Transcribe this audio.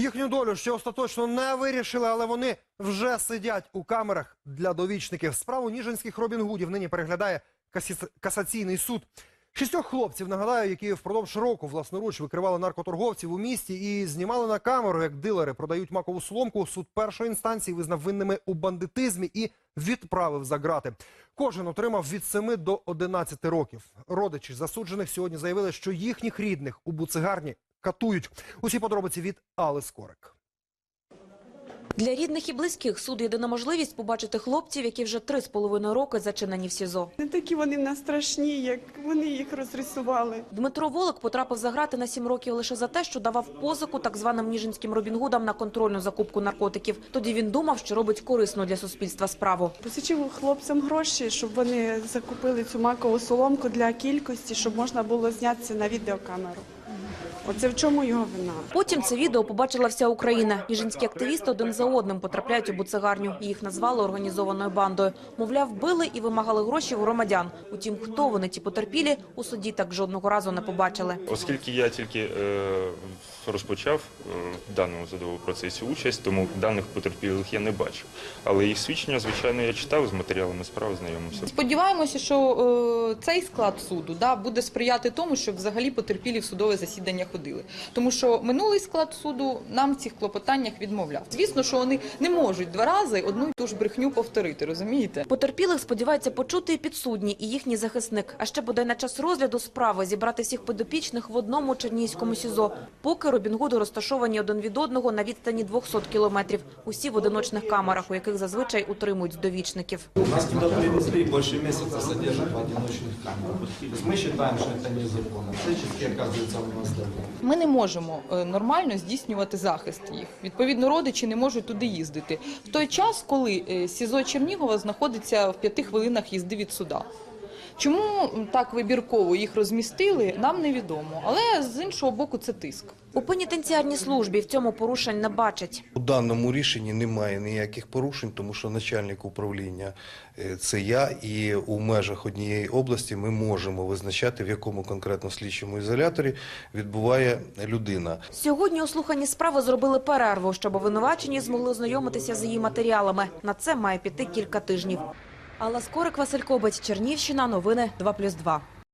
Їхню долю ще остаточно не вирішили, але вони вже сидять у камерах для довічників. Справу ніжинських Робін Гудів нині переглядає касаційний суд. Шістьох хлопців, нагадаю, які впродовж року власноруч викривали наркоторговців у місті і знімали на камеру, як дилери продають макову соломку. Суд першої інстанції визнав винними у бандитизмі і відправив за грати. Кожен отримав від 7 до 11 років. Родичі засуджених сьогодні заявили, що їхніх рідних у буцегарні катують. Усі подробиці від Али Скорик. Для рідних і близьких суд єдина можливість побачити хлопців, які вже три з половиною роки зачинені в СІЗО. Не такі вони в нас страшні, як вони їх розрисували. Дмитро Волок потрапив за грати на сім років лише за те, що давав позику так званим ніжинським робінгудам на контрольну закупку наркотиків. Тоді він думав, що робить корисну для суспільства справу. Посичив хлопцям гроші, щоб вони закупили цю макову соломку для кількості, щоб можна було знятися на відеокамеру. Оце в чому його вина. Потім це відео побачила вся Україна. Ніжинські активісти один за одним потрапляють у буцегарню. Їх назвали організованою бандою. Мовляв, били і вимагали гроші у громадян. Утім, хто вони ті потерпілі, у суді так жодного разу не побачили. Оскільки я тільки е, розпочав е, в даному судовому процесі участь, тому даних потерпілих я не бачив. Але їх свідчення, звичайно, я читав з матеріалами справи, знайомився. Сподіваємося, що е, цей склад суду да, буде сприяти тому, щоб взагалі потерпілі в судове засідання ходили Тому що минулий склад суду нам в цих клопотаннях відмовляв. Звісно, що вони не можуть два рази одну й ту ж брехню повторити, розумієте? Потерпілих сподіваються почути і підсудні, і їхній захисник. А ще буде на час розгляду справи зібрати всіх подопічних в одному чернігівському СІЗО. Поки Робінгуди розташовані один від одного на відстані 200 кілометрів. Усі в одиночних камерах, у яких зазвичай утримують довічників. Нас туда привезли, больше месяца содержат в одиночных камерах. То есть мы считаем, что это незаконно. Всячески оказывается у нас давление. Ми не можемо е, нормально здійснювати захист їх. Відповідно, родичі не можуть туди їздити. В той час, коли е, СІЗО Чернігова знаходиться в п'яти хвилинах їзди від суда. Чому так вибірково їх розмістили, нам невідомо. Але з іншого боку, це тиск. У пенітенціарній службі в цьому порушень не бачать. У даному рішенні немає ніяких порушень, тому що начальник управління е, це я, і у межах однієї області ми можемо визначати, в якому конкретно слідчому ізоляторі відбуває людина. Сьогодні у слуханні справи зробили перерву, щоб обвинувачені змогли ознайомитися з її матеріалами. На це має піти кілька тижнів. Алла Скорик, Василь Кобець, Чернівщина. Новини 2+,2.